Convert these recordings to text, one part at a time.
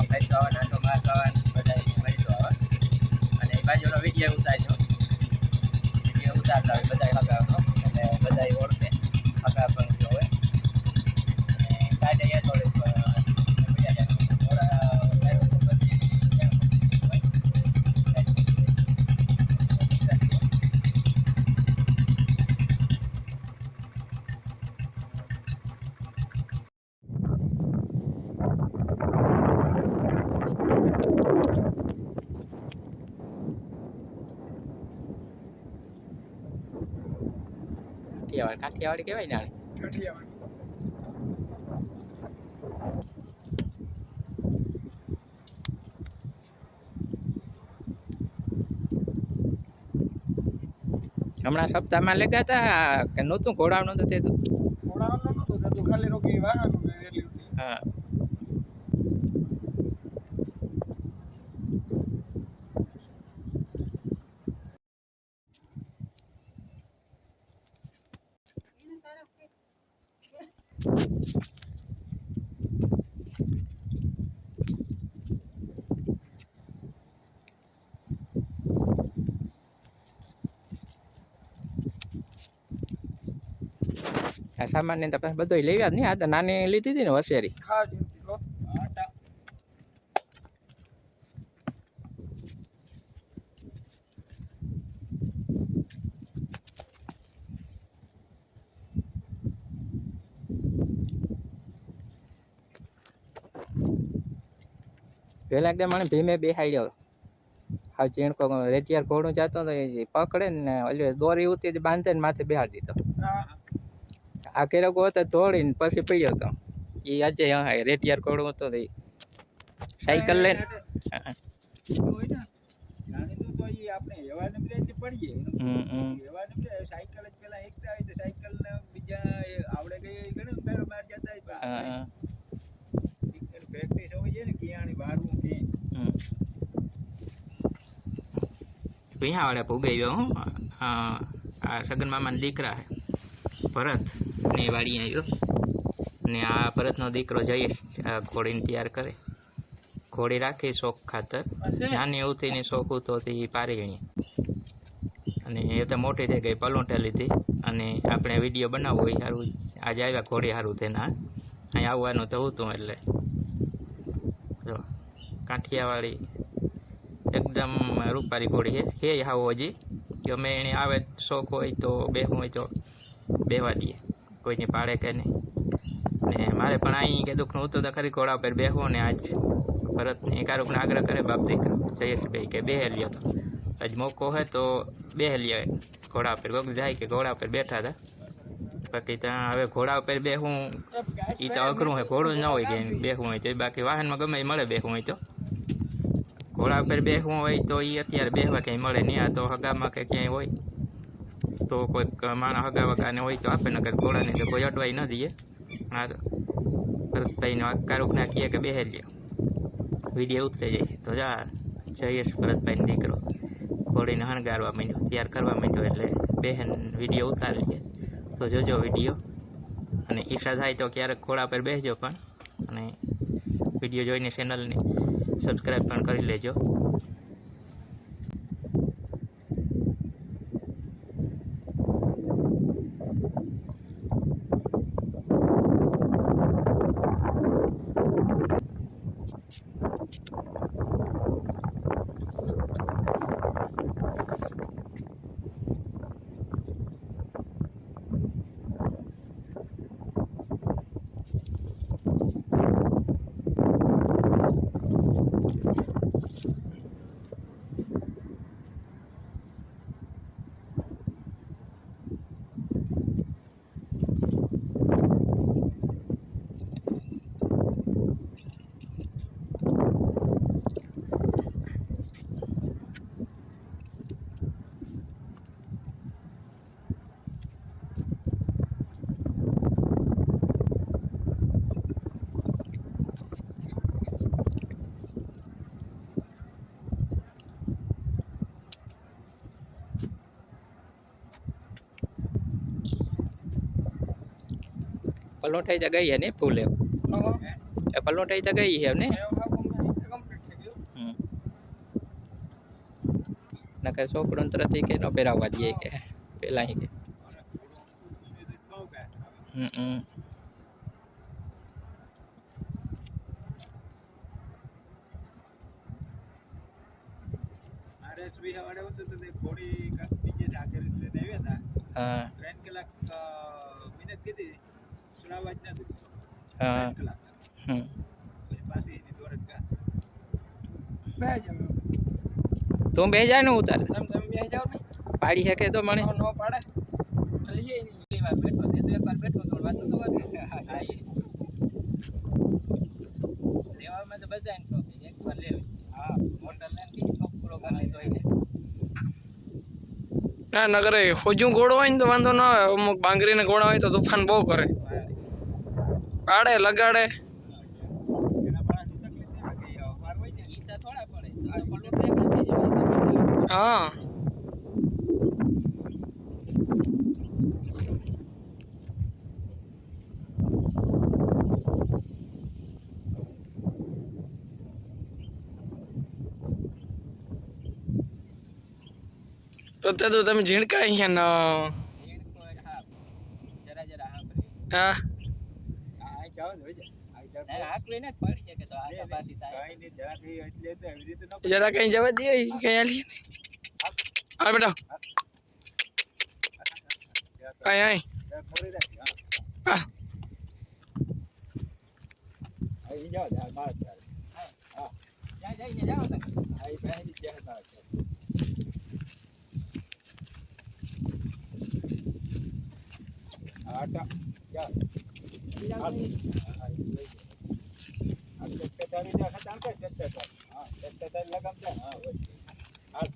આવે નાટો મારતો આવે બધા મળતો આવે અને એ બાજુનો વીડિયો ઉતારજો ઉતારતા હોય બધા હગાવનો એટલે બધા ઓળખે હગા પણ જોવે અને કાઢે એ થોડીક કાઠિયાવાડ કાઠિયાવાડી કહેવાય જાણે કાઠિયાવાડ હમણાં સપ્તાહમાં લેગા હતા કે નહોતું? ઘોડાનું તે તો ઘોડાનું નહોતું ખાલી રોકી વાહન હા. સામાન ને પછી બધો લેવ્યા જ નહીં આ તો નાની લીધી હતી ને વસેરી. પેલા એકદમ મને ભીમે બેહાડ્યો. હા ચીણકો રેટિયાર ઘોડું જતો તો એ પકડે ને દોરી ઉતી બાંધે ને માથે બેહાડી દીધો. આ કેરકો હતો દોડીને પછી પડ્યો હતો એ આજે હા રેટિયાર કોડો હતો તો સાયકલ લઈને. જતા હોય પણ હા, આ સગન મામાના દીકરા ભરત ને વાળી આવ્યો ને આ ભરતનો દીકરો આ ઘોડીને તૈયાર કરે. ઘોડી રાખી શોખ ખાતર. નાની એવું થઈને શોખ હતો તે પારેણી અને એ તો મોટી થઈ ગઈ પલોટા લીધી. અને આપણે વીડિયો બનાવવો હોય સારું. આજે આવ્યા ઘોડી સારું તેના. અહીં આવવાનું તો હતું એટલે. જો, કાઠિયાવાડી એકદમ રૂપારી ઘોડી છે. હે હાવ હજી. ગમે એને આવે શોખ હોય તો બેહવું હોય તો બેહવા દઈએ કોઈને પાડે કે નહીં. ને મારે પણ અહીં કે દુઃખનું હતું તો ખરી ઘોડા પર બેહવું ને આજ ભરતને એકારૂપને આગ્રહ કરે બાપ દીકરો. જયેશભાઈ કે બેહે લ્યો તો. આજ મોકો હોય તો બેહે લ્યો ઘોડા પર કોઈક જાય કે ઘોડા પર બેઠા હતા બાકી ત્યાં હવે ઘોડા ઉપર બેહવું એ તો અઘરું હોય, ઘોડું જ ન હોય કે બેહવું હોય તો. બાકી વાહનમાં ગમે એ મળે બેહવું હોય તો. ઘોડા ઉપર બેહવું હોય તો એ અત્યારે બેહવા ક્યાંય મળે નહીં. આ તો હગામાં કે ક્યાંય હોય. તો કોઈક માણસ હગા વગાને હોય તો આપે, નકર ઘોડાને તો કોઈ અડવાઈ ન દઈએ. તો ભરતભાઈનો કારુક કહે કે બેહે લ્યો. વીડિયો ઉતરે જાય. તો જા જયેશ ભરતભાઈનો દીકરો. ઘોડીને હણગારવા માંડ્યો, તૈયાર કરવા માંડ્યો એટલે બહેન વીડિયો ઉતારી લે તો જોજો વીડિયો. અને ઈચ્છા થાય તો ક્યારેક ઘોડા પર બેસજો પણ. અને વીડિયો જોઈને ચેનલને સબસ્ક્રાઈબ પણ કરી લેજો. પલોઠાઈ તો ગઈ હે ને ફૂલ? એમ પલોઠાઈ તો ગઈ હે ને? નકર છોકરો તરત કે ન પહેરાવવા દઈએ કે પેલા કે. હમ હા. ત્રણ કલાક મહેનત કીધી. હા. હમ તું બે જાય ને ઉતાર તમે તમે બે જાવ ને. પાડી શકે તો મને. નો નો પાડે. ના. નગરે હોજું ઘોડો હોય ને તો વાંધો ના આવે. અમુક બાંગરીને ઘોડા હોય તો તોફાન બહુ કરે. પાડે લગાડે. હા. તો તો તમે ઝીણકા અહીંયા ન હા. જરા જ કાઈ કઈ કઈ જવા દે કઈ હાલ બેટા. આય આય મોરી રાખી હા હા આ ઈ જાવ આ બાર ચાલ હા જાય જાય ને જાવ તમે આ ઈ પહેલી જ જાય બાર ચાલ આટા જા આ ચટ્ટાની જા ખતામ કર ચટ્ટા હા ચટ્ટા લગામ જા હા હોય હાલ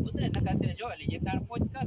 ઉતરે નકાશે જો લી એક દાણ પોચ કર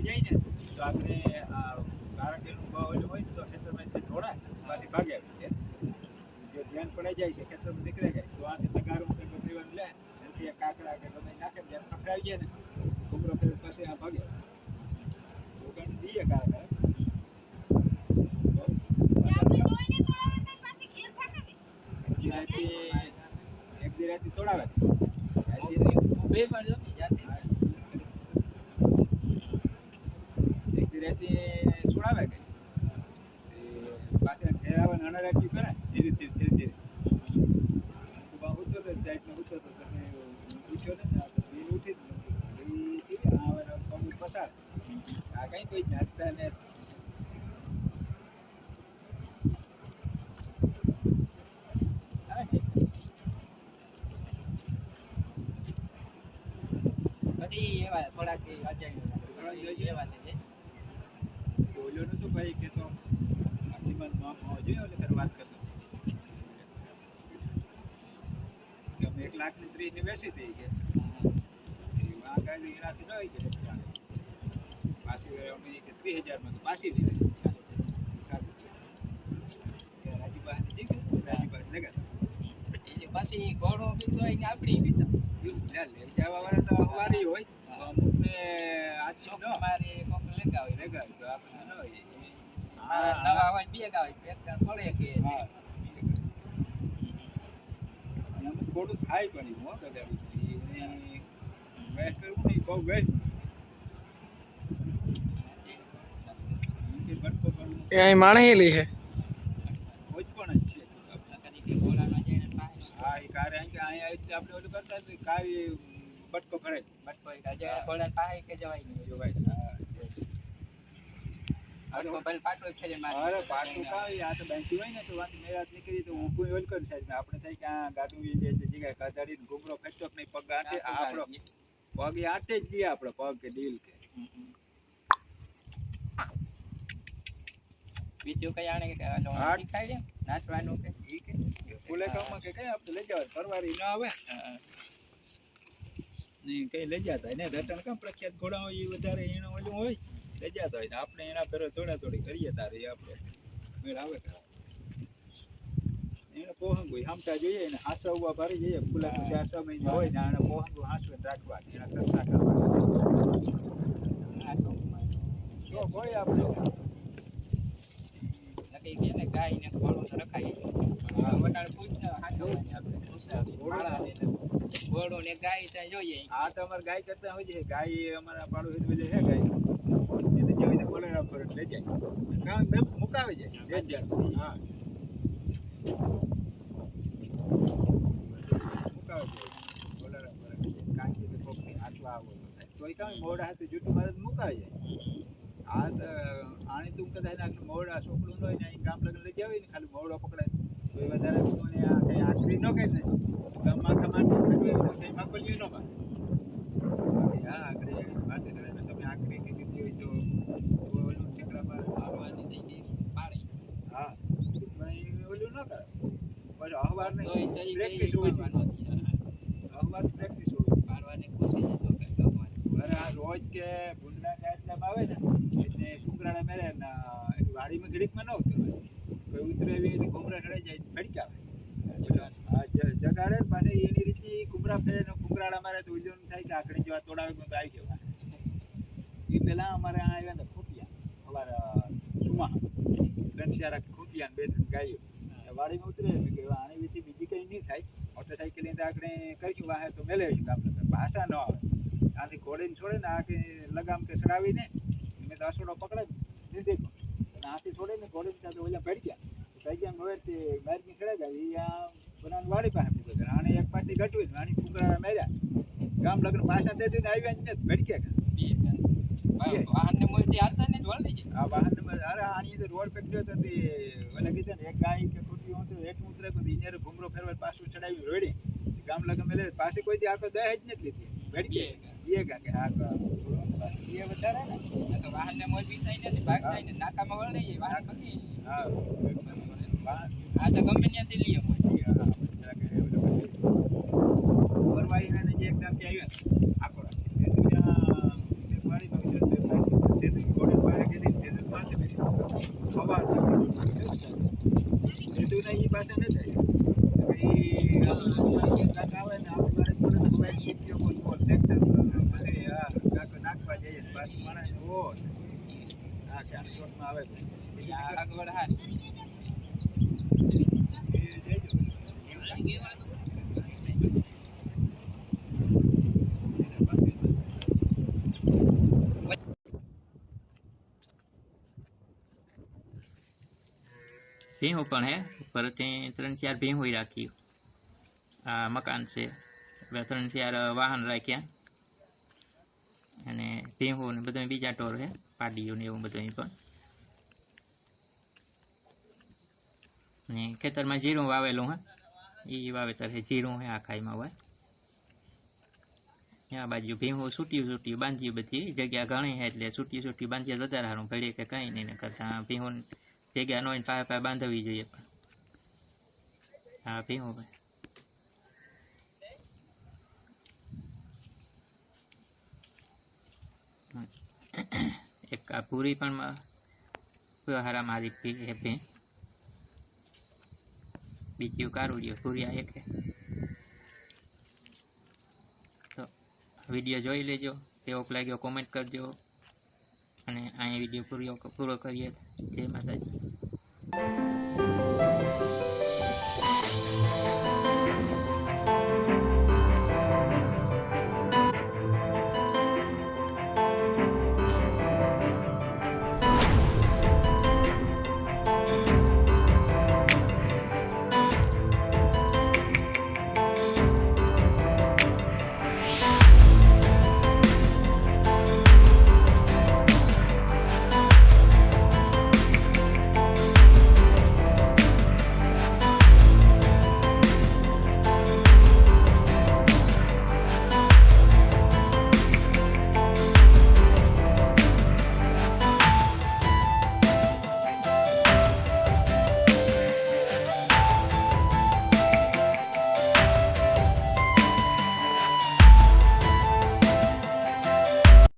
જાય ને તો આપણે આ કે ભાવ ઓલું હોય ને તો ખેતરમાં જે ધોળા પાછી ભાગે છે જો ધ્યાન પડાઈ જાય કે ખેતરમાં નીકળે જાય તો આથી તગારો કે ગમે લે એક કાકડા કે ગમે નાખે ધ્યાન પકડાઈ જાય ને. છોકરો ફેર પછી આ ભાગે દુકાન દઈએ કારણે એક દી એક ધીરેથી છોડાવે કે? પાછા ઘેર આવે નાના કરે. ધીરે ધીરે ધીરે ધીરે. બા તો જાય તો ઉઠ્યો તમે ઉઠ્યો ને આ તો ધીરે ઉઠી જ નથી. એ ધીરે આવે ને પગ પસાર આ કઈ કોઈ જાતતા ને હા ને. પછી એવા થોડાક અજાણ્યા એવા છે કે ઓલો નતું ભાઈ કે તો આખીમાં મામ હોવા જોઈએ એટલે તારે વાત કરતો કે અમે એક લાખની ત્રીસની બેસી થઈ ગયા આ ગાડી એનાથી ન આવી કે પાછી અમે કે ત્રીસ હજારમાં તો પાછી ઠીક પછી ઘોડો બીજો હોય ને આપણી બીજો વાળા તો અવારી હોય. અમુકને આજ ચોક ન. મારે કોક લગાવી. લગાવી તો આપણે ન હોય. નવા હોય બે ગાવી એક પડે કે ખોટું થાય પણ એવું હો વેસ્ટ કરવું નહીં, બહુ કરવું એ અહીં માણેલી છે. કોઈ પણ જ છે. હા એ કારે અહીંયા કે આવી આપણે ઓલું કરતા કારે બટકો ભરે. બટકો પાસે કે જવાય નહીં. જો પગ આંટે, આ આપણો પગ એ આંટે જ દે આપણો પગ કે દિલ કે. બીજું કઈ ઓલો હા. નાચવાનું કે? ઈ કે? ફૂલે કામમાં કે કઈ આપણે લઈ જવાય પરવારી ન આવે. કઈ લઈ જતા ને રટણ કામ પ્રખ્યાત ઘોડા હોય એ વધારે એનો ઓલું હોય? લઈ જતા હોય ને આપણે એના પર થોડા થોડી કરીએ તારે આપણે. મેળ આવે ખરા. એને પોહંગ હામટા જોઈએ ને હાસા ઊભા ભરી જઈએ. ફૂલા ચાર છ મહિના હોય ને આને પોહંગ હાસવે રાખવા એના કરતા કરવા જો કોઈ આપણે. કે ને ગાય ને ખોળું રખાય. વટાણ પૂછ ને આપણે. ઘોડો ને ગાય ત્યાં જોઈએ. આ તો અમારે ગાય કરતા હોય છે. ગાય એ અમારા પાડોશી બધે છે ગાય. એને બોલેરા પર લઈ જાય. કામ બે મુકાવી જાય. જ હા. મુકાવી જાય. બોલેરા પર કારણ કે કોકની આટલા આવો. તોય કાંઈ મોડા હાથે જૂઠું મારે મુકાવી જાય. આ તો આણી તું કદાચ નાખી મોડા છોકરું ન હોય ને અહીં ગામ લગ્ન લઈ જાવ ને ખાલી મોડો પકડાય. તો એ વધારે મને આ કઈ આખરી ન કહે ને ગામમાં કમાન ખડવે કંઈ માગવલ્યું ન પાડે. હા આગળ પાસે કરે ને તમે આખરી કીધી હોય તો ઓલું ઠેકડા પર આવવાની થઈ ગઈ પાડી હા પણ એ ઓલું ન કરે પછી અખબાર ને પ્રેક્ટિસ હોય અખબાર પ્રેક્ટિસ હોય. પાડવાની કોશિશ તો અરે આ રોજ કે ભૂંડના કાચલામાં આવે ને એટલે કુંકરાળા મેરે વાડીમાં ઘડીકમાં ન ઉતરવાય. કોઈ ઉતરે એવી રીતે કુંકરા ચડાઈ જાય ભડકા હા જ- જગાડે ને પાછી એની રીતે કુંકરા ફેરે ને કુંકરાળા મારે તો ઉજવણ થાય કે આખડી જેવા તોડાવે કોઈ તો આવી જવા એ પેલા અમારે આ આવ્યા ને ખૂટિયા અમારા સુમા ત્રણ ચાર ખૂટિયા ને બે ત્રણ ગાયો એ વાડીમાં ઉતરે મેં કીધું આની વિશે બીજી કઈ નહીં થાય મોટરસાઇકલની તો આપણે કર્યું વાહે કામ ભાષા ન આવે. આથી ઘોડીને છોડે ને આ લગામ કે સડાવીને મેં તો અસોડો પકડે ને દીધો અને આથી છોડે ને ઘોડીને ત્યાં ઓલા ભેડ ગયા ભડક્યા ગયા હવે તે માર્ગી ચડે જાય એ આ બનાવ વાડી પાસે પૂછે છે. એક પાટી ઘટવી રાણી ફુકરા મેર્યા. ગામ લગ્ન પાછા દે દીને આવ્યા જ ને ભડક્યા વાહન ને મોલથી હાલતા ને જ વળી આ વાહન નંબર અરે આની તો રોડ પકડ્યો તો તે કીધું ને એક ગાય કે ખોટી હોય એક ઉતરે પછી ઇન્યારે ઘૂમરો ફેરવા પાછું ચડાવી રોડી. ગામ લગન મેલે પાછી કોઈ આખો દે નથી લીધી. ભડકે એ કા કે આ એ વધારે ને? તો વાહન ને મોલ બી થાય નથી ભાગ થાય ને નાકામાં વળી વાહન પકી હા. આ તો ગમે ત્યાંથી લઈએ મોલ આવે ભીહું પણ હે ઉપર ત્યાં ત્રણ ચાર ભીહું રાખી. આ મકાન છે. એટલે ત્રણ ચાર વાહન રાખ્યા. અને ભીહું ને બધું બીજા ટોર છે પાડીઓ ને એવું બધું પણ. ને ખેતરમાં જીરું વાવેલું હે. એ વાવેતર છે જીરું હે, આ ખાઈમાં હોય. આ બાજુ ભીહું છૂટ્યું છૂટ્યું બાંધ્યું બધી. જગ્યા ઘણી છે એટલે છૂટ્યું છૂટ્યું બાંધીએ તો વધારે સારું ભેળે કે કંઈ નહીં ને કરતાં ભીહું જગ્યા નો પાયા પાયા બાંધવી જોઈએ પણ. હા, ભીમો ભાઈ. એક આ પૂરી પણ હારા મારી પી ભી બીજું જો પૂરી આ એક તો વીડિયો જોઈ લેજો, કેવો લાગ્યો કોમેન્ટ કરજો. અહીંયા વીડિયો પૂરો પૂરો કરીએ. જય માતાજી.